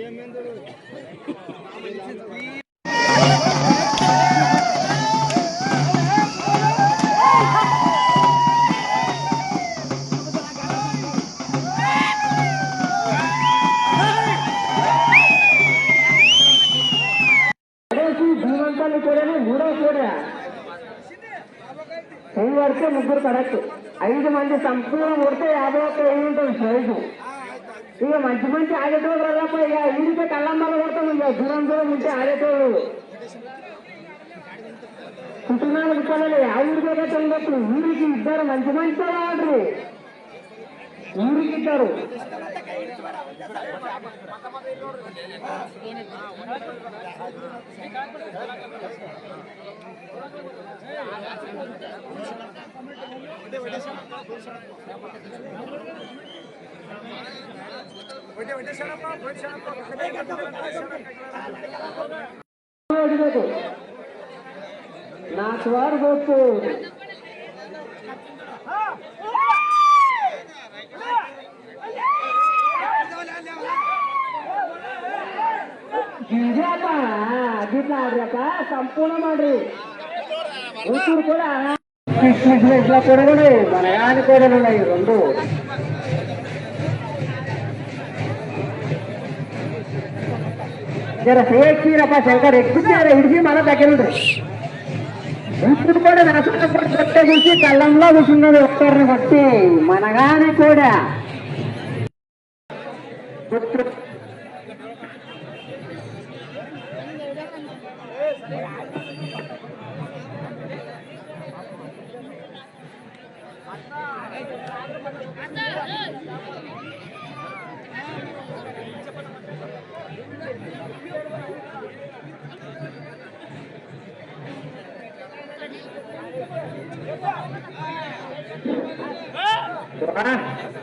ఏమేందో పడితే ముగ్గురు కరెక్ట్. ఐదు మంది సంపూర్ణ కొడితే యాభై ఒక్క వెయ్యి ఉంటుంది ప్రైజు. ఇక మంచి మంచి ఆడేటోడు రాదప్ప ఇక ఈడితే కళ్ళంబాలు కొడతాం ఇక దూరం దూరం ఉంటే ఆడేటోడు పుట్టినాలు పిల్లలు ఆ ఊరికే కట్టండి ఊరికి ఇద్దరు మంచి మంచి ఆడరు. ఊరికి ఇద్దరు. ನಾಚವಾರ್ ಗೊತ್ತು ಅದಿಲ್ಲ ಆಡ್ರಪ್ಪ ಸಂಪೂರ್ಣ ಮಾಡ್ರಿ ఊసూరు కూడా ఇట్లా ఇట్లా కొడగడు మనగాని కొడలు ఉన్నాయి రెండు జర సేక్షీరప్ప శంకర్ ఎక్కుతారు ఇడిచి మన దగ్గర ఉంటుంది ఇప్పుడు కూడా నష్టపడి కొట్టే చూసి కళ్ళంలో కూర్చున్నది ఒక్కరిని కొట్టి మనగాని కూడా Wah,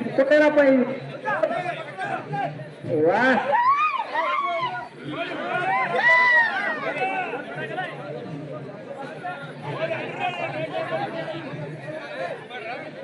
itu kenapa ini? Wah.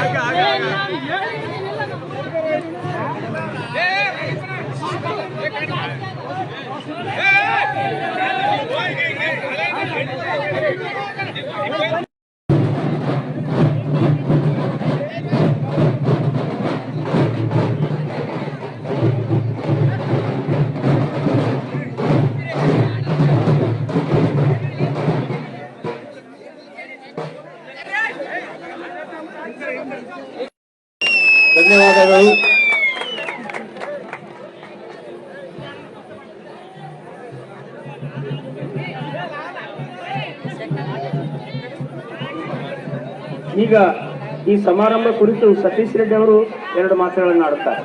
H, H, H. ಈಗ ಈ ಸಮಾರಂಭ ಕುರಿತು ಸತೀಶ್ ರೆಡ್ಡಿ ಅವರು ಎರಡು ಮಾತುಗಳನ್ನು ಆಡುತ್ತಾರೆ.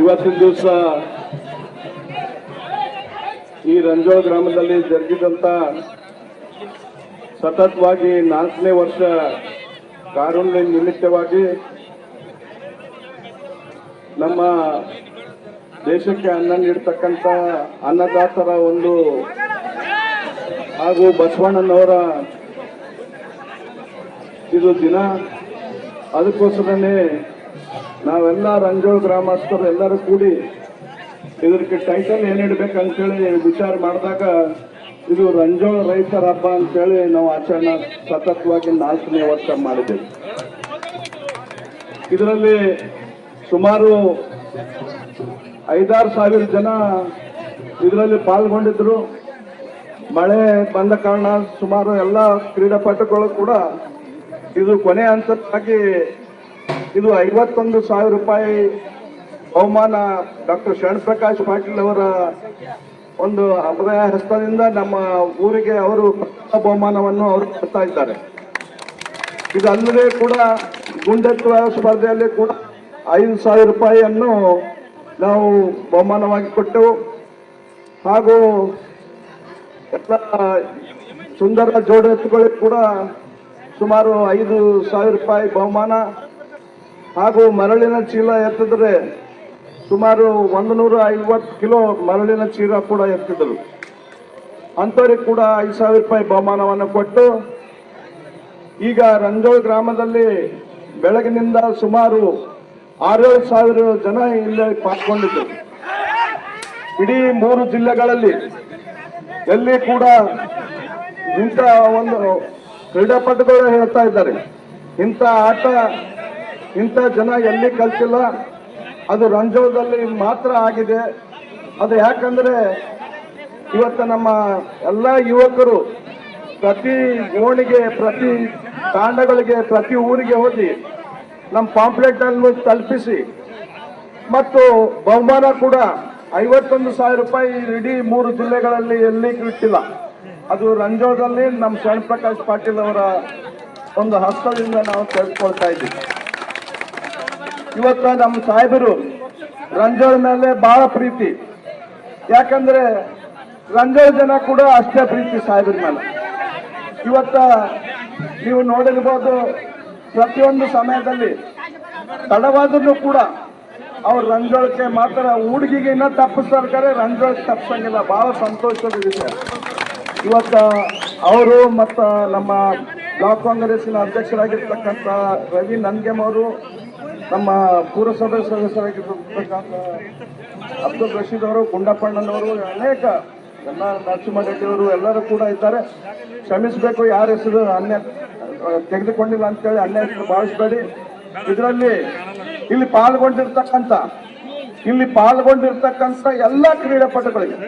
ಇವತ್ತಿನ ದಿವಸ ಈ ರಂಜೋಳ ಗ್ರಾಮದಲ್ಲಿ ಜರುಗಿದಂತ ಸತತವಾಗಿ ನಾಲ್ಕನೇ ವರ್ಷ ಕಾರುಣ್ಯ ನಿಮಿತ್ತವಾಗಿ ನಮ್ಮ ದೇಶಕ್ಕೆ ಅನ್ನ ನೀಡ್ತಕ್ಕಂಥ ಅನ್ನದಾತರ ಒಂದು ಹಾಗೂ ಬಸವಣ್ಣನವರ ಇದು ದಿನ. ಅದಕ್ಕೋಸ್ಕರನೇ ನಾವೆಲ್ಲ ರಂಜೋಳ ಗ್ರಾಮಸ್ಥರು ಎಲ್ಲರೂ ಕೂಡಿ ಇದಕ್ಕೆ ಟೈಟಲ್ ಏನಿಡ್ಬೇಕು ಇಡ್ಬೇಕಂತೇಳಿ ವಿಚಾರ ಮಾಡಿದಾಗ ಇದು ರಂಜೋಳ ರೈತರ ಹಬ್ಬ ಅಂತೇಳಿ ನಾವು ಆಚರಣೆ ಸತತವಾಗಿ ನಾಲ್ಕನೇ ವರ್ಷ ಮಾಡಿದ್ದೇವೆ. ಇದರಲ್ಲಿ ಸುಮಾರು ಐದಾರು ಸಾವಿರ ಜನ ಇದರಲ್ಲಿ ಪಾಲ್ಗೊಂಡಿದ್ರು. ಮಳೆ ಬಂದ ಕಾರಣ ಸುಮಾರು ಎಲ್ಲ ಕ್ರೀಡಾಪಟುಗಳು ಕೂಡ ಇದು ಕೊನೆ ಹಂತಕ್ಕಾಗಿ ಇದು ಐವತ್ತೊಂದು ಸಾವಿರ ರೂಪಾಯಿ ಬಹುಮಾನ ಡಾಕ್ಟರ್ ಶರಣ್ ಪ್ರಕಾಶ್ ಪಾಟೀಲ್ ಅವರ ಒಂದು ಅಭಯ ಹಸ್ತದಿಂದ ನಮ್ಮ ಊರಿಗೆ ಅವರು ಬಹುಮಾನವನ್ನು ಅವರು ಕೊಡ್ತಾ ಇದ್ದಾರೆ. ಇದಲ್ಲದೆ ಕೂಡ ಗುಂಡತ್ವ ಸ್ಪರ್ಧೆಯಲ್ಲಿ ಕೂಡ ಐದು ಸಾವಿರ ರೂಪಾಯಿಯನ್ನು ನಾವು ಬಹುಮಾನವಾಗಿ ಕೊಟ್ಟೆವು ಹಾಗೂ ಎಲ್ಲ ಸುಂದರ ಜೋಡಿ ಎತ್ತುಗಳಿಗೆ ಕೂಡ ಸುಮಾರು ಐದು ಸಾವಿರ ರೂಪಾಯಿ ಬಹುಮಾನ ಹಾಗೂ ಮರಳಿನ ಚೀಲ ಎತ್ತಿದ್ರೆ ಸುಮಾರು ಒಂದು ನೂರ ಐವತ್ತು ಕಿಲೋ ಮರಳಿನ ಚೀಲ ಕೂಡ ಎತ್ತಿದ್ರು. ಅಂಥವ್ರಿಗೆ ಕೂಡ ಐದು ಸಾವಿರ ರೂಪಾಯಿ ಬಹುಮಾನವನ್ನು ಕೊಟ್ಟು ಈಗ ರಂಜೋಳ್ ಗ್ರಾಮದಲ್ಲಿ ಬೆಳಗಿನಿಂದ ಸುಮಾರು ಆರೇಳು ಸಾವಿರ ಜನ ಇಲ್ಲಿ ಪಾಲ್ಗೊಂಡಿದ್ದರು ಇಡೀ ಮೂರು ಜಿಲ್ಲೆಗಳಲ್ಲಿ ಎಲ್ಲಿ ಕೂಡ ಇಂಥ ಒಂದು ಕ್ರೀಡಾಪಟುಗಳು ಹೇಳ್ತಾ ಇದ್ದಾರೆ. ಇಂಥ ಆಟ, ಇಂಥ ಜನ ಎಲ್ಲಿ ಕಲ್ತಿಲ್ಲ? ಅದು ರಂಜೋದಲ್ಲಿ ಮಾತ್ರ ಆಗಿದೆ. ಅದು ಯಾಕಂದ್ರೆ ಇವತ್ತು ನಮ್ಮ ಎಲ್ಲ ಯುವಕರು ಪ್ರತಿ ಓಣಿಗೆ, ಪ್ರತಿ ತಾಂಡಗಳಿಗೆ, ಪ್ರತಿ ಊರಿಗೆ ಹೋಗಿ ನಮ್ಮ ಪಾಂಪ್ಲೆಟ್ ಅನ್ನು ತಲುಪಿಸಿ. ಮತ್ತು ಬಹುಮಾನ ಕೂಡ ಐವತ್ತೊಂದು ಸಾವಿರ ರೂಪಾಯಿ ಇಡೀ ಮೂರು ಜಿಲ್ಲೆಗಳಲ್ಲಿ ಎಲ್ಲಿ ಇಟ್ಟಿಲ್ಲ ಅದು ರಂಜೋದಲ್ಲಿ ನಮ್ಮ ಶರಣ್ ಪ್ರಕಾಶ್ ಪಾಟೀಲ್ ಅವರ ಒಂದು ಹಸ್ತದಿಂದ ನಾವು ತೆಗೆದುಕೊಳ್ತಾ ಇದ್ದೀವಿ. ಇವತ್ತು ನಮ್ಮ ಸಾಹೇಬರು ರಂಜೋಳ ಮೇಲೆ ಬಹಳ ಪ್ರೀತಿ. ಯಾಕಂದ್ರೆ ರಂಜೋಳ ಜನ ಕೂಡ ಅಷ್ಟೇ ಪ್ರೀತಿ ಸಾಹೇಬರ ಮೇಲೆ. ಇವತ್ತ ನೀವು ನೋಡಿರ್ಬೋದು ಪ್ರತಿಯೊಂದು ಸಮಯದಲ್ಲಿ ತಡವಾದ್ರೂ ಕೂಡ ಅವ್ರು ರಂಜೋಳಕ್ಕೆ ಮಾತ್ರ ಹುಡುಗಿಗೆ ಇನ್ನೂ ತಪ್ಪಿಸ್ತಾರೆ ರಂಜೋಳಕ್ಕೆ ತಪ್ಪಿಸಂಗಿಲ್ಲ. ಬಹಳ ಸಂತೋಷದ ವಿಷಯ. ಇವತ್ತ ಅವರು ಮತ್ತು ನಮ್ಮ ಬ್ಲಾಕ್ ಕಾಂಗ್ರೆಸ್ಸಿನ ಅಧ್ಯಕ್ಷರಾಗಿರ್ತಕ್ಕಂಥ ರವಿ ನನ್ಗೆಮ್ ಅವರು, ನಮ್ಮ ಪುರಸಭೆ ಸದಸ್ಯರಾಗಿರ್ತಕ್ಕಂಥ ಅಬ್ದುಲ್ ರಶೀದ್ ಅವರು ಗುಂಡಪ್ಪಣ್ಣನವರು ಅನೇಕ ಎಲ್ಲ ನರಸಿಂಹ ರೆಡ್ಡಿಯವರು ಎಲ್ಲರೂ ಕೂಡ ಇದ್ದಾರೆ. ಕ್ಷಮಿಸಬೇಕು, ಯಾರ ಹೆಸರು ಅನ್ಯ ತೆಗೆದುಕೊಂಡಿಲ್ಲ ಅಂತೇಳಿ ಹೇಳಿ ಅನ್ಯಾಯ ಭಾವಿಸಬೇಡಿ. ಇದರಲ್ಲಿ ಇಲ್ಲಿ ಪಾಲ್ಗೊಂಡಿರ್ತಕ್ಕಂಥ ಇಲ್ಲಿ ಪಾಲ್ಗೊಂಡಿರ್ತಕ್ಕಂಥ ಎಲ್ಲ ಕ್ರೀಡಾಪಟುಗಳಿಗೆ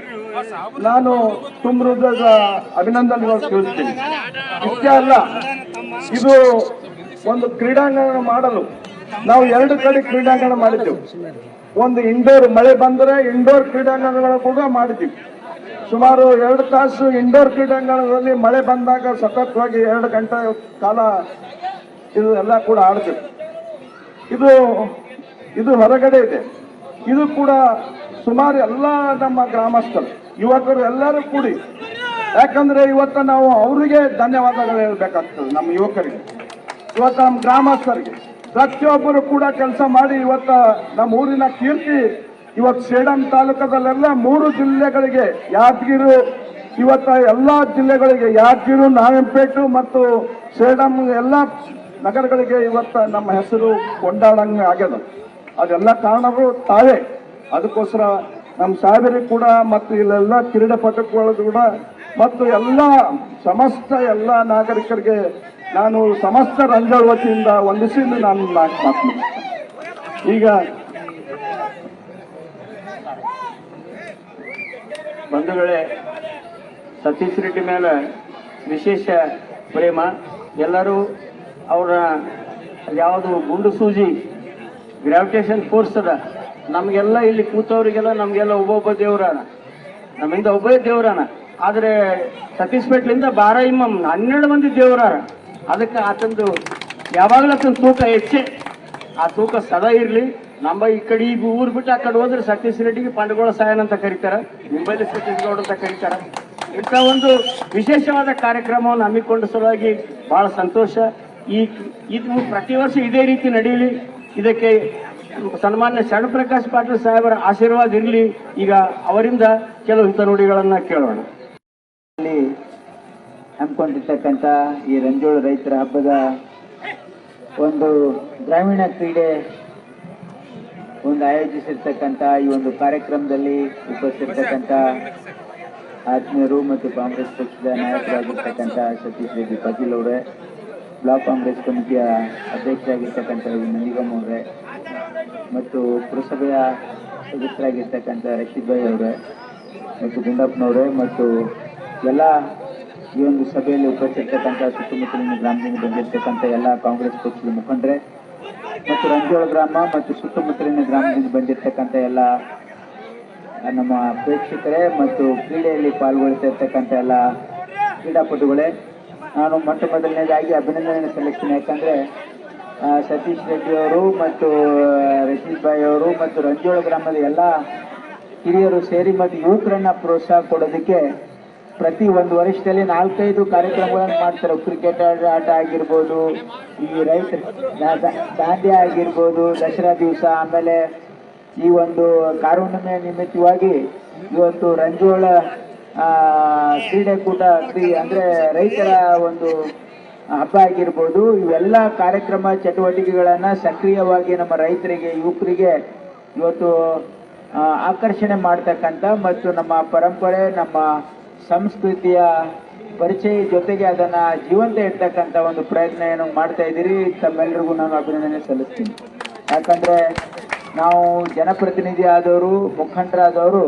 ನಾನು ತುಂಬ ಹೃದಯದ ಅಭಿನಂದನೆಗಳು ತಿಳಿಸ್ತೀನಿ. ಇಷ್ಟೇ ಅಲ್ಲ, ಇದು ಒಂದು ಕ್ರೀಡಾಂಗಣ ಮಾಡಲು ನಾವು ಎರಡು ಕಡೆ ಕ್ರೀಡಾಂಗಣ ಮಾಡಿದ್ದೆವು. ಒಂದು ಇಂಡೋರ್ ಮಳೆ ಬಂದರೆ ಇಂಡೋರ್ ಕ್ರೀಡಾಂಗಣಗಳು ಕೂಡ ಮಾಡಿದ್ದೀವಿ. ಸುಮಾರು ಎರಡು ತಾಸು ಇಂಡೋರ್ ಕ್ರೀಡಾಂಗಣದಲ್ಲಿ ಮಳೆ ಬಂದಾಗ ಸತತವಾಗಿ ಎರಡು ಗಂಟೆ ಕಾಲ ಇದು ಎಲ್ಲ ಕೂಡ ಆಡ್ತೀವಿ. ಇದು ಇದು ಹೊರಗಡೆ ಇದೆ. ಇದು ಕೂಡ ಸುಮಾರು ಎಲ್ಲ ನಮ್ಮ ಗ್ರಾಮಸ್ಥರು, ಯುವಕರು ಎಲ್ಲರೂ ಕೂಡಿ. ಯಾಕಂದ್ರೆ ಇವತ್ತು ನಾವು ಅವರಿಗೆ ಧನ್ಯವಾದಗಳು ಹೇಳಬೇಕಾಗ್ತದೆ ನಮ್ಮ ಯುವಕರಿಗೆ. ಇವತ್ತು ನಮ್ಮ ಗ್ರಾಮಸ್ಥರಿಗೆ. ಪ್ರತಿಯೊಬ್ಬರು ಕೂಡ ಕೆಲಸ ಮಾಡಿ ಇವತ್ತು ನಮ್ಮ ಊರಿನ ಕೀರ್ತಿ ಇವತ್ತು ಸೇಡಂ ತಾಲೂಕದಲ್ಲೆಲ್ಲ ಮೂರು ಜಿಲ್ಲೆಗಳಿಗೆ ಯಾದಗಿರು, ಇವತ್ತ ಎಲ್ಲ ಜಿಲ್ಲೆಗಳಿಗೆ ಯಾದಗಿರು, ನಾಗಂಪೇಟು ಮತ್ತು ಸೇಡಂ ಎಲ್ಲ ನಗರಗಳಿಗೆ ಇವತ್ತ ನಮ್ಮ ಹೆಸರು ಕೊಂಡಾಡಂಗ ಆಗ್ಯದ. ಅದೆಲ್ಲ ಕಾರಣಗಳು ತಾವೇ. ಅದಕ್ಕೋಸ್ಕರ ನಮ್ಮ ಸಾಹೇಬರಿಗೆ ಕೂಡ ಮತ್ತು ಇಲ್ಲೆಲ್ಲ ಕ್ರೀಡಾಪಟುಗಳು ಕೂಡ ಮತ್ತು ಎಲ್ಲ ಸಮಸ್ತ ಎಲ್ಲ ನಾಗರಿಕರಿಗೆ ನಾನು ಸಮಸ್ತ ರಂಜಳ ವತಿಯಿಂದ ನಾನು ಈಗ ಬಂಧುಗಳೇ, ಸತೀಶ್ ರೆಡ್ಡಿ ಮೇಲೆ ವಿಶೇಷ ಪ್ರೇಮ. ಎಲ್ಲರೂ ಅವರ ಯಾವುದು ಗುಂಡು ಸೂಜಿ ಗ್ರಾವಿಟೇಷನ್ ಫೋರ್ಸ್ ಅದ, ನಮಗೆಲ್ಲ ಇಲ್ಲಿ ಕೂತವರಿಗೆಲ್ಲ ನಮಗೆಲ್ಲ ಒಬ್ಬೊಬ್ಬ ದೇವರಾನ. ನಮ್ಮಿಂದ ಒಬ್ಬೇ ದೇವರಾನ. ಆದರೆ ಸತೀಶ್ ಪೇಟ್ಲಿಂದ ಬಾರ ಇಮ್ಮಮ್ ಹನ್ನೆರಡು ಮಂದಿ ದೇವರಾರ. ಅದಕ್ಕೆ ಆತಂದು ಯಾವಾಗಲೂ ಆತನ ತೂಕ ಹೆಚ್ಚೆ. ಆ ತೂಕ ಸದಾ ಇರಲಿ. ನಮ್ಮ ಈ ಕಡೆ ಈಗ ಊರ್ ಬಿಟ್ಟು ಆ ಕಡೆ ಹೋದ್ರೆ ಸತೀಶ್ ರೆಡ್ಡಿಗೆ ಪಾಂಡಗೋಳ ಸಾಯನ್ ಅಂತ ಕರೀತಾರ. ಮುಂಬೈಲಿ ಸತೀಶ್ ಗೌಡ್ ಅಂತ ಕರೀತಾರ. ಇಂಥ ಒಂದು ವಿಶೇಷವಾದ ಕಾರ್ಯಕ್ರಮವನ್ನು ಹಮ್ಮಿಕೊಂಡ ಸಲುವಾಗಿ ಬಹಳ ಸಂತೋಷ. ಈ ಇದು ಪ್ರತಿ ವರ್ಷ ಇದೇ ರೀತಿ ನಡೆಯಲಿ. ಇದಕ್ಕೆ ಸನ್ಮಾನ್ಯ ಶರಣಪ್ರಕಾಶ್ ಪಾಟೀಲ್ ಸಾಹೇಬರ ಆಶೀರ್ವಾದ ಇರಲಿ. ಈಗ ಅವರಿಂದ ಕೆಲವು ಹಿತನುಡಿಗಳನ್ನು ಕೇಳೋಣ. ಹಮ್ಮಿಕೊಂಡಿರ್ತಕ್ಕಂಥ ಈ ರಂಜೋಳ ರೈತರ ಹಬ್ಬದ ಒಂದು ಗ್ರಾಮೀಣ ಕ್ರೀಡೆ ಒಂದು ಆಯೋಜಿಸಿರ್ತಕ್ಕಂಥ ಈ ಒಂದು ಕಾರ್ಯಕ್ರಮದಲ್ಲಿ ಉಪಸ್ಥಿತಿರ್ತಕ್ಕಂತ ಆತ್ಮೀಯರು ಮತ್ತು ಕಾಂಗ್ರೆಸ್ ಪಕ್ಷದ ನಾಯಕರಾಗಿರ್ತಕ್ಕಂಥ ಸತೀಶ್ ರೆಡ್ಡಿ ಪಾಟೀಲ್ ಅವರೇ, ಬ್ಲಾಕ್ ಕಾಂಗ್ರೆಸ್ ಕಮಿಟಿಯ ಅಧ್ಯಕ್ಷರಾಗಿರ್ತಕ್ಕಂಥ ನಿಗಮ್ ಅವರೇ, ಮತ್ತು ಪುರಸಭೆಯ ಸದಸ್ಯರಾಗಿರ್ತಕ್ಕಂಥ ರಶೀದ್ ಭಾಯ್ ಅವರೇ ಮತ್ತು ಗುಂಡಪ್ಪನವರೇ ಮತ್ತು ಎಲ್ಲ ಈ ಒಂದು ಸಭೆಯಲ್ಲಿ ಉಪಸ್ಥಿತಕ್ಕಂಥ ಸುತ್ತಮುತ್ತಲಿನ ಗ್ರಾಮದಿಂದ ಬಂದಿರತಕ್ಕಂಥ ಎಲ್ಲ ಕಾಂಗ್ರೆಸ್ ಪಕ್ಷದ ಮುಖಂಡರೇ ಮತ್ತು ರಂಜೋಳ ಗ್ರಾಮ ಮತ್ತು ಸುತ್ತಮುತ್ತಲಿನ ಗ್ರಾಮದಿಂದ ಬಂದಿರತಕ್ಕಂಥ ಎಲ್ಲ ನಮ್ಮ ಪ್ರೇಕ್ಷಕರೇ ಮತ್ತು ಕ್ರೀಡೆಯಲ್ಲಿ ಪಾಲ್ಗೊಳ್ತಾ ಇರ್ತಕ್ಕಂಥ ಎಲ್ಲ ಕ್ರೀಡಾಪಟುಗಳೇ, ನಾನು ಮೊಟ್ಟ ಮೊದಲನೇದಾಗಿ ಅಭಿನಂದನೆ ಸಲ್ಲಿಸ್ತೀನಿ. ಯಾಕಂದರೆ ಸತೀಶ್ ರೆಡ್ಡಿ ಅವರು ಮತ್ತು ರಶೀಶ್ ಭಾಯ್ ಅವರು ಮತ್ತು ರಂಜೋಳ ಗ್ರಾಮದ ಎಲ್ಲ ಹಿರಿಯರು ಸೇರಿ ಮತ್ತು ಯುವಕರನ್ನು ಪ್ರೋತ್ಸಾಹ ಕೊಡೋದಕ್ಕೆ ಪ್ರತಿ ಒಂದು ವರ್ಷದಲ್ಲಿ ನಾಲ್ಕೈದು ಕಾರ್ಯಕ್ರಮಗಳನ್ನು ಮಾಡ್ತಾರೆ. ಕ್ರಿಕೆಟ್ ಆಟ ಆಗಿರ್ಬೋದು, ಈ ರೈತ ದಾಂಡ್ಯ ಆಗಿರ್ಬೋದು, ದಸರಾ ದಿವಸ, ಆಮೇಲೆ ಈ ಒಂದು ಕಾರುಣ್ಯ ನಿಮಿತ್ತವಾಗಿ ಇವತ್ತು ರಂಜೋಳ ಕ್ರೀಡಾಕೂಟ ಕ್ರೀ, ಅಂದ್ರೆ ರೈತರ ಒಂದು ಹಬ್ಬ ಆಗಿರ್ಬೋದು. ಇವೆಲ್ಲ ಕಾರ್ಯಕ್ರಮ ಚಟುವಟಿಕೆಗಳನ್ನು ಸಕ್ರಿಯವಾಗಿ ನಮ್ಮ ರೈತರಿಗೆ, ಯುವಕರಿಗೆ ಇವತ್ತು ಆಕರ್ಷಣೆ ಮಾಡ್ತಕ್ಕಂಥ ಮತ್ತು ನಮ್ಮ ಪರಂಪರೆ, ನಮ್ಮ ಸಂಸ್ಕೃತಿಯ ಪರಿಚಯ ಜೊತೆಗೆ ಅದನ್ನು ಜೀವಂತ ಇಡ್ತಕ್ಕಂಥ ಒಂದು ಪ್ರಯತ್ನ ಏನು ಮಾಡ್ತಾ ಇದ್ದೀರಿ. ತಮ್ಮೆಲ್ಲರಿಗೂ ನಾನು ಅಭಿನಂದನೆ ಸಲ್ಲಿಸ್ತೀನಿ. ಯಾಕಂದರೆ ನಾವು ಜನಪ್ರತಿನಿಧಿ ಆದವರು, ಮುಖಂಡರಾದವರು,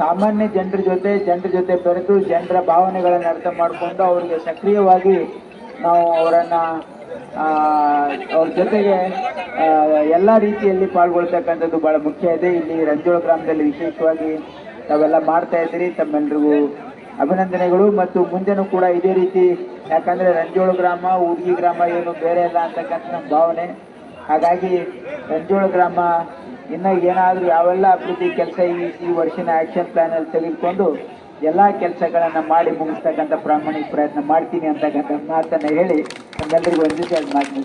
ಸಾಮಾನ್ಯ ಜನರ ಜೊತೆ ಜನರ ಜೊತೆ ಬೆರೆತು, ಜನರ ಭಾವನೆಗಳನ್ನು ಅರ್ಥ ಮಾಡಿಕೊಂಡು ಅವರಿಗೆ ಸಕ್ರಿಯವಾಗಿ ನಾವು ಅವರನ್ನು ಅವ್ರ ಜೊತೆಗೆ ಎಲ್ಲ ರೀತಿಯಲ್ಲಿ ಪಾಲ್ಗೊಳ್ತಕ್ಕಂಥದ್ದು ಭಾಳ ಮುಖ್ಯ ಇದೆ. ಇಲ್ಲಿ ರಂಜೋಳ ಗ್ರಾಮದಲ್ಲಿ ವಿಶೇಷವಾಗಿ ತಾವೆಲ್ಲ ಮಾಡ್ತಾ ಇದ್ದೀರಿ. ತಮ್ಮೆಲ್ಲರಿಗೂ ಅಭಿನಂದನೆಗಳು ಮತ್ತು ಮುಂದೆನೂ ಕೂಡ ಇದೇ ರೀತಿ, ಯಾಕಂದ್ರೆ ರಂಜೋಳ ಗ್ರಾಮ ಹುಡುಗಿ ಗ್ರಾಮ ಏನು ಬೇರೆ ಇಲ್ಲ ಅಂತಕ್ಕಂಥ ನಮ್ಮ ಭಾವನೆ. ಹಾಗಾಗಿ ರಂಜೋಳ ಗ್ರಾಮ ಇನ್ನ ಏನಾದರೂ ಯಾವೆಲ್ಲ ಅಭಿವೃದ್ಧಿ ಕೆಲಸ ಈ ಈ ವರ್ಷಿನ ಆಕ್ಷನ್ ಪ್ಲಾನ್ ಅಲ್ಲಿ ತೆಗೆದುಕೊಂಡು ಎಲ್ಲಾ ಕೆಲಸಗಳನ್ನು ಮಾಡಿ ಮುಗಿಸ್ತಕ್ಕಂಥ ಪ್ರಾಮಾಣಿಕ ಪ್ರಯತ್ನ ಮಾಡ್ತೀನಿ ಅಂತಕ್ಕಂಥ ಮಾತನ್ನ ಹೇಳಿ ನಮ್ಮೆಲ್ಲರಿಗೂ ಒಂದು ಅದು ಮಾತು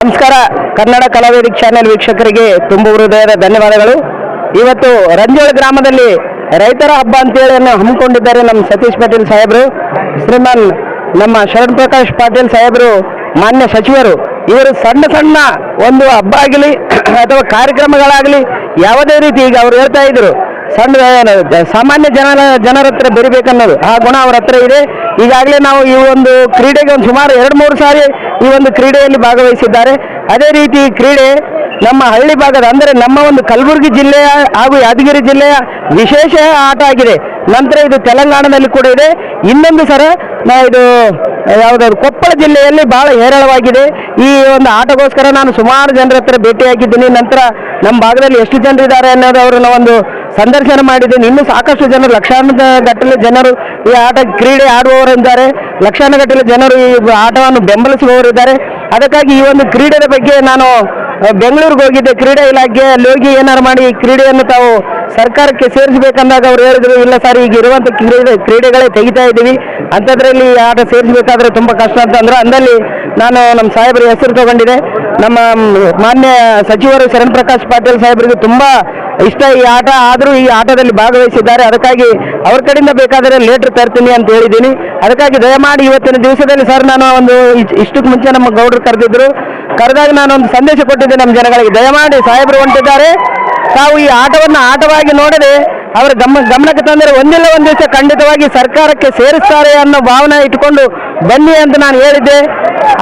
ನಮಸ್ಕಾರ. ಕನ್ನಡ ಕಲಾವೇದಿ ಚಾನೆಲ್ ವೀಕ್ಷಕರಿಗೆ ತುಂಬ ಹೃದಯದ ಧನ್ಯವಾದಗಳು. ಇವತ್ತು ರಂಜೋಳ ಗ್ರಾಮದಲ್ಲಿ ರೈತರ ಹಬ್ಬ ಅಂತೇಳಿ ಹಮ್ಮಿಕೊಂಡಿದ್ದಾರೆ ನಮ್ಮ ಸತೀಶ್ ಪಾಟೀಲ್ ಸಾಹೇಬರು. ಶ್ರೀಮನ್ ನಮ್ಮ ಶರಣ್ ಪ್ರಕಾಶ್ ಪಾಟೀಲ್ ಸಾಹೇಬರು, ಮಾನ್ಯ ಸಚಿವರು, ಇವರು ಸಣ್ಣ ಸಣ್ಣ ಒಂದು ಹಬ್ಬ ಆಗಲಿ ಅಥವಾ ಕಾರ್ಯಕ್ರಮಗಳಾಗಲಿ ಯಾವುದೇ ರೀತಿ ಈಗ ಅವರು ಹೇಳ್ತಾ ಇದ್ರು. ಸಣ್ಣ ಸಾಮಾನ್ಯ ಜನರ ಜನರ ಹತ್ರ ಬೆರಿಬೇಕನ್ನೋದು, ಆ ಗುಣ ಅವ್ರ ಹತ್ರ ಇದೆ. ಈಗಾಗಲೇ ನಾವು ಈ ಒಂದು ಕ್ರೀಡೆಗೆ ಒಂದು ಸುಮಾರು ಎರಡು ಮೂರು ಸಾರಿ ಈ ಒಂದು ಕ್ರೀಡೆಯಲ್ಲಿ ಭಾಗವಹಿಸಿದ್ದಾರೆ. ಅದೇ ರೀತಿ ಕ್ರೀಡೆ ನಮ್ಮ ಹಳ್ಳಿ ಭಾಗದ ಅಂದರೆ ನಮ್ಮ ಒಂದು ಕಲಬುರಗಿ ಜಿಲ್ಲೆಯ ಹಾಗೂ ಯಾದಗಿರಿ ಜಿಲ್ಲೆಯ ವಿಶೇಷ ಆಟ ಆಗಿದೆ. ನಂತರ ಇದು ತೆಲಂಗಾಣದಲ್ಲಿ ಕೂಡ ಇದೆ. ಇನ್ನೊಂದು ಸರ ಇದು ಯಾವುದಾದ್ರು ಕೊಪ್ಪಳ ಜಿಲ್ಲೆಯಲ್ಲಿ ಬಹಳ ಹೇರಳವಾಗಿದೆ. ಈ ಒಂದು ಆಟಗೋಸ್ಕರ ನಾನು ಸುಮಾರು ಜನರ ಹತ್ರ ಭೇಟಿಯಾಗಿದ್ದೀನಿ. ನಂತರ ನಮ್ಮ ಭಾಗದಲ್ಲಿ ಎಷ್ಟು ಜನರಿದ್ದಾರೆ ಅನ್ನೋದು ಅವರನ್ನ ಒಂದು ಸಂದರ್ಶನ ಮಾಡಿದ್ದೀನಿ. ಇನ್ನೂ ಸಾಕಷ್ಟು ಜನರು ಲಕ್ಷಾಂತರ ಜನರು ಈ ಆಟ ಕ್ರೀಡೆ ಆಡುವವರಿದ್ದಾರೆ. ಲಕ್ಷಾಂತರ ಗಟ್ಟಲೆ ಜನರು ಈ ಆಟವನ್ನು ಬೆಂಬಲಿಸುವವರಿದ್ದಾರೆ. ಅದಕ್ಕಾಗಿ ಈ ಒಂದು ಕ್ರೀಡೆಯ ಬಗ್ಗೆ ನಾನು ಬೆಂಗಳೂರಿಗೆ ಹೋಗಿದ್ದೆ. ಕ್ರೀಡೆ ಇಲಾಖೆ ಅಲ್ಲಿ ಹೋಗಿ ಏನಾರು ಮಾಡಿ ಈ ಕ್ರೀಡೆಯನ್ನು ತಾವು ಸರ್ಕಾರಕ್ಕೆ ಸೇರಿಸಬೇಕಂದಾಗ ಅವ್ರು ಹೇಳಿದ್ರು, ಇಲ್ಲ ಸರ್, ಈಗ ಇರುವಂತ ಕ್ರೀಡೆ, ಕ್ರೀಡೆಗಳೇ ತೆಗಿತಾ ಇದ್ದೀವಿ. ಅಂಥದ್ರಲ್ಲಿ ಆಟ ಸೇರಿಸಬೇಕಾದ್ರೆ ತುಂಬ ಕಷ್ಟ ಅಂತ ಅಂದ್ರು. ಅಂದಲ್ಲಿ ನಾನು ನಮ್ಮ ಸಾಹೇಬರ ಹೆಸರು ತಗೊಂಡಿದೆ ನಮ್ಮ ಮಾನ್ಯ ಸಚಿವರು ಶರಣ್ ಪ್ರಕಾಶ್ ಪಾಟೀಲ್ ಸಾಹೇಬರಿಗೆ ತುಂಬಾ ಇಷ್ಟ ಈ ಆಟ. ಆದರೂ ಈ ಆಟದಲ್ಲಿ ಭಾಗವಹಿಸಿದ್ದಾರೆ. ಅದಕ್ಕಾಗಿ ಅವ್ರ ಕಡೆಯಿಂದ ಬೇಕಾದರೆ ಲೇಟರ್ ತರ್ತೀನಿ ಅಂತ ಹೇಳಿದ್ದೀನಿ. ಅದಕ್ಕಾಗಿ ದಯಮಾಡಿ ಇವತ್ತಿನ ದಿವಸದಲ್ಲಿ ಸರ್ ನಾನು ಒಂದು ಇಷ್ಟಕ್ಕೆ ಮುಂಚೆ ನಮ್ಮ ಗೌಡರು ಕರೆದಿದ್ರು. ಕರೆದಾಗ ನಾನು ಒಂದು ಸಂದೇಶ ಕೊಟ್ಟಿದ್ದೆ ನಮ್ಮ ಜನಗಳಿಗೆ. ದಯಮಾಡಿ ಸಾಹೇಬರು ಹೊಂಟಿದ್ದಾರೆ. ತಾವು ಈ ಆಟವನ್ನು ಆಟವಾಗಿ ನೋಡದೆ ಅವರ ಗಮ, ಗಮನಕ್ಕೆ ತಂದರೆ ಒಂದಿಲ್ಲ ಒಂದು ದಿವಸ ಖಂಡಿತವಾಗಿ ಸರ್ಕಾರಕ್ಕೆ ಸೇರಿಸ್ತಾರೆ ಅನ್ನೋ ಭಾವನೆ ಇಟ್ಕೊಂಡು ಬನ್ನಿ ಅಂತ ನಾನು ಹೇಳಿದ್ದೆ.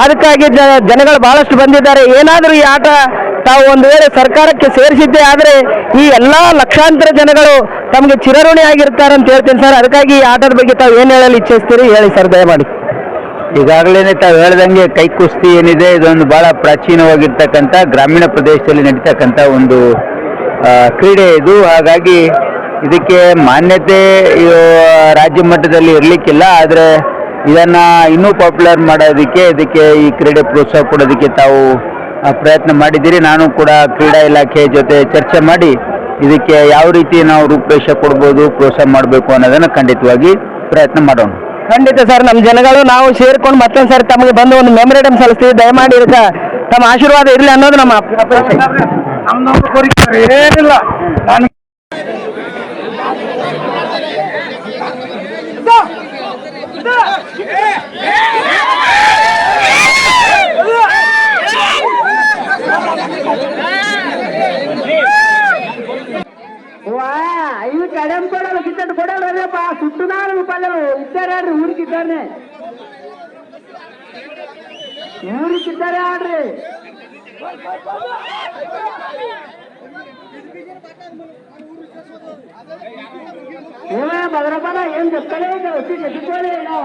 ಅದಕ್ಕಾಗಿ ಜನಗಳು ಬಹಳಷ್ಟು ಬಂದಿದ್ದಾರೆ. ಏನಾದರೂ ಈ ಆಟ ತಾವು ಒಂದು ವೇಳೆ ಸರ್ಕಾರಕ್ಕೆ ಸೇರಿಸಿದ್ದೆ ಆದರೆ ಈ ಎಲ್ಲ ಲಕ್ಷಾಂತರ ಜನಗಳು ತಮಗೆ ಚಿರಋಣಿ ಆಗಿರ್ತಾರೆ ಅಂತ ಹೇಳ್ತೀನಿ ಸರ್. ಅದಕ್ಕಾಗಿ ಈ ಆಟದ ಬಗ್ಗೆ ತಾವು ಏನು ಹೇಳಲು ಇಚ್ಛಿಸ್ತೀರಿ ಹೇಳಿ ಸರ್, ದಯಮಾಡಿ. ಈಗಾಗಲೇ ತಾವು ಹೇಳ್ದಂಗೆ ಕೈ ಕುಸ್ತಿ ಏನಿದೆ, ಇದೊಂದು ಬಹಳ ಪ್ರಾಚೀನವಾಗಿರ್ತಕ್ಕಂಥ ಗ್ರಾಮೀಣ ಪ್ರದೇಶದಲ್ಲಿ ನಡೀತಕ್ಕಂಥ ಒಂದು ಕ್ರೀಡೆ ಇದು. ಹಾಗಾಗಿ ಇದಕ್ಕೆ ಮಾನ್ಯತೆ ರಾಜ್ಯ ಮಟ್ಟದಲ್ಲಿ ಇರಲಿಕ್ಕಿಲ್ಲ. ಆದರೆ ಇದನ್ನು ಇನ್ನೂ ಪಾಪ್ಯುಲರ್ ಮಾಡೋದಕ್ಕೆ, ಇದಕ್ಕೆ ಈ ಕ್ರೀಡೆ ಪ್ರೋತ್ಸಾಹ ಕೊಡೋದಕ್ಕೆ ತಾವು ಪ್ರಯತ್ನ ಮಾಡಿದ್ದೀರಿ. ನಾನು ಕೂಡ ಕ್ರೀಡಾ ಇಲಾಖೆ ಜೊತೆ ಚರ್ಚೆ ಮಾಡಿ ಇದಕ್ಕೆ ಯಾವ ರೀತಿ ನಾವು ರೂಪರೇಷ ಕೊಡ್ಬೋದು, ಪ್ರೋತ್ಸಾಹ ಮಾಡಬೇಕು ಅನ್ನೋದನ್ನು ಖಂಡಿತವಾಗಿ ಪ್ರಯತ್ನ ಮಾಡೋಣ. ಖಂಡಿತ ಸರ್, ನಮ್ಮ ಜನಗಳು ನಾವು ಸೇರ್ಕೊಂಡು ಮತ್ತೊಂದು ಸರ್ ತಮಗೆ ಬಂದು ಒಂದು ಮೆಮೊರೇಟಮ್ ಸಲ್ಲಿಸ್ತೀವಿ. ದಯಮಾಡಿ ತಮ್ಮ ಆಶೀರ್ವಾದ ಇರಲಿ ಅನ್ನೋದು ನಮ್ಮ ಅಪ- ಅಪೇಕ್ಷೆ ಏನಿಲ್ಲ ನಾನು ವಾ ಇವು ಕಡಮ್ ಕೊಡಲ್ಲ ಕಿತ್ತಟ್ ಕೊಡಲ್ಲಪ್ಪ ಸುಟ್ಟು ನಾಲ್ಕು ಪಲ್ಲರು ಇದ್ದಾರೆ ಊರಿಗಿದ್ದಾನೆ ಊರಿಗಿದ್ದಾರೆ ಆಡ್ರಿ ಏನ ಭದ್ರಪ್ಪನ ಏನ್ ಗೊತ್ತಲೇ ಇಲ್ಲ ಒತ್ತಿ ಗಟ್ಟಿಕೊಳ್ಳಿ ನಾವು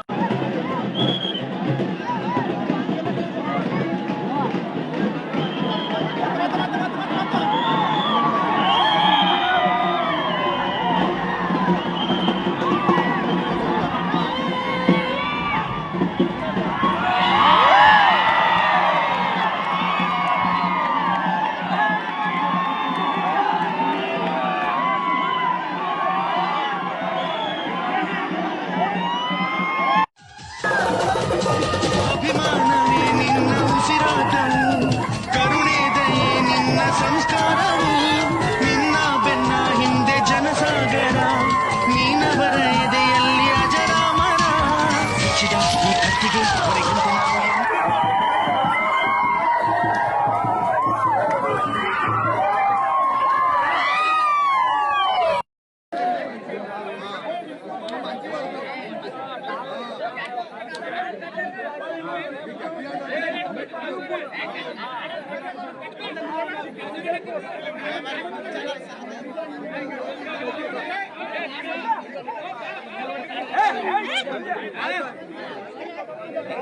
ಸಂಸ್ಕಾರವು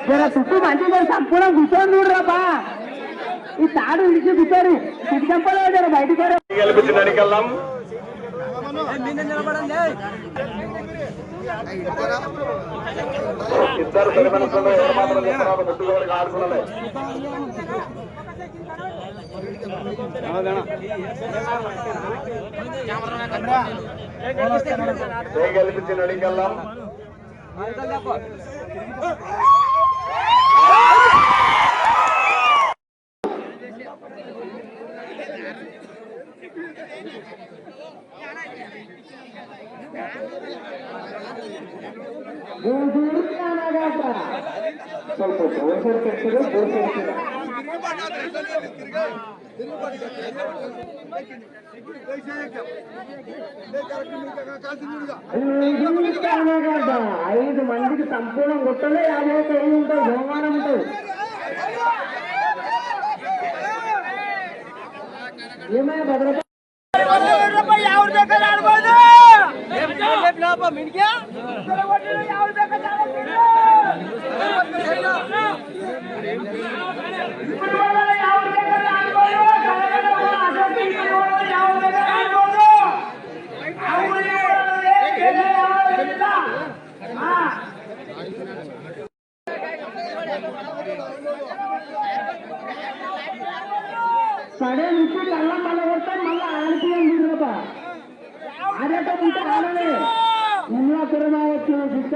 జర చుట్టూ మంచి సంపూర్ణం కూర్చొని చూడరాపా ఈ తాడు విడిచి కూర్చోరు చిటికంపలో జర బయటకు గెలిపించడానికల్లాం ఇద్దరు తల్లిదండ్రులు ఏమాత్రం చేస్తున్నారు ముట్టుకోవడానికి ఆడుతున్నారు గెలిపించిన ಸ್ವಲ್ಪ ಜೋರ್ಸೋರ್ ಕೆಲ್ಸಗಳು ಜೋರ್ಸೋರ್ ఐదు మందికి సంపూర్ణ గుట్టలే యాభై కై ఉంటాయి బహుమానం ఉంటాయి ఏమైనా భద్రత పడే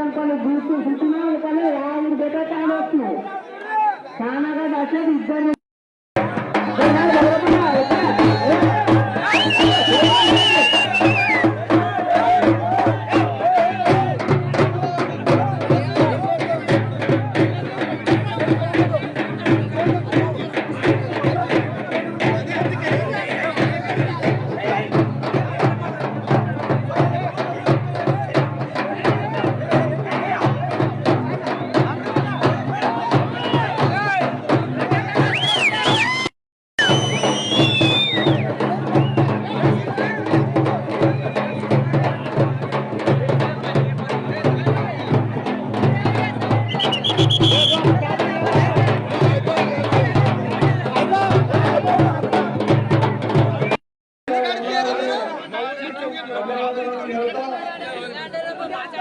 ಶ್ರೀಲಂಕಾದ ಗುರುತು ಹುಟ್ಟಿನ ಕಾಲ ಯಾವ ಬೇಕಾ ಕಾಣೋದು ಕಾಣಾಗ ಭಾಷೆ ಇದ್ದಾರೆ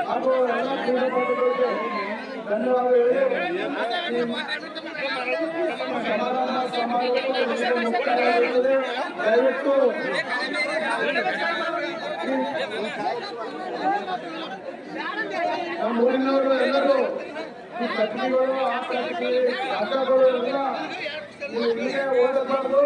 ಹಾಗೂ ಎಲ್ಲ ಕ್ರೀಡಾಪಟುಗಳಿಗೆ ಧನ್ಯವಾದ. ದಯವಿಟ್ಟು ನಮ್ಮ ಊರಿನವರು ಎಲ್ಲರೂ ಈ ಕಟ್ಟಿಗೆಗಳು ಆಟಗಳು ಎಲ್ಲ ನೀವು ಇಲ್ಲೇ ಎಲ್ಲರೂ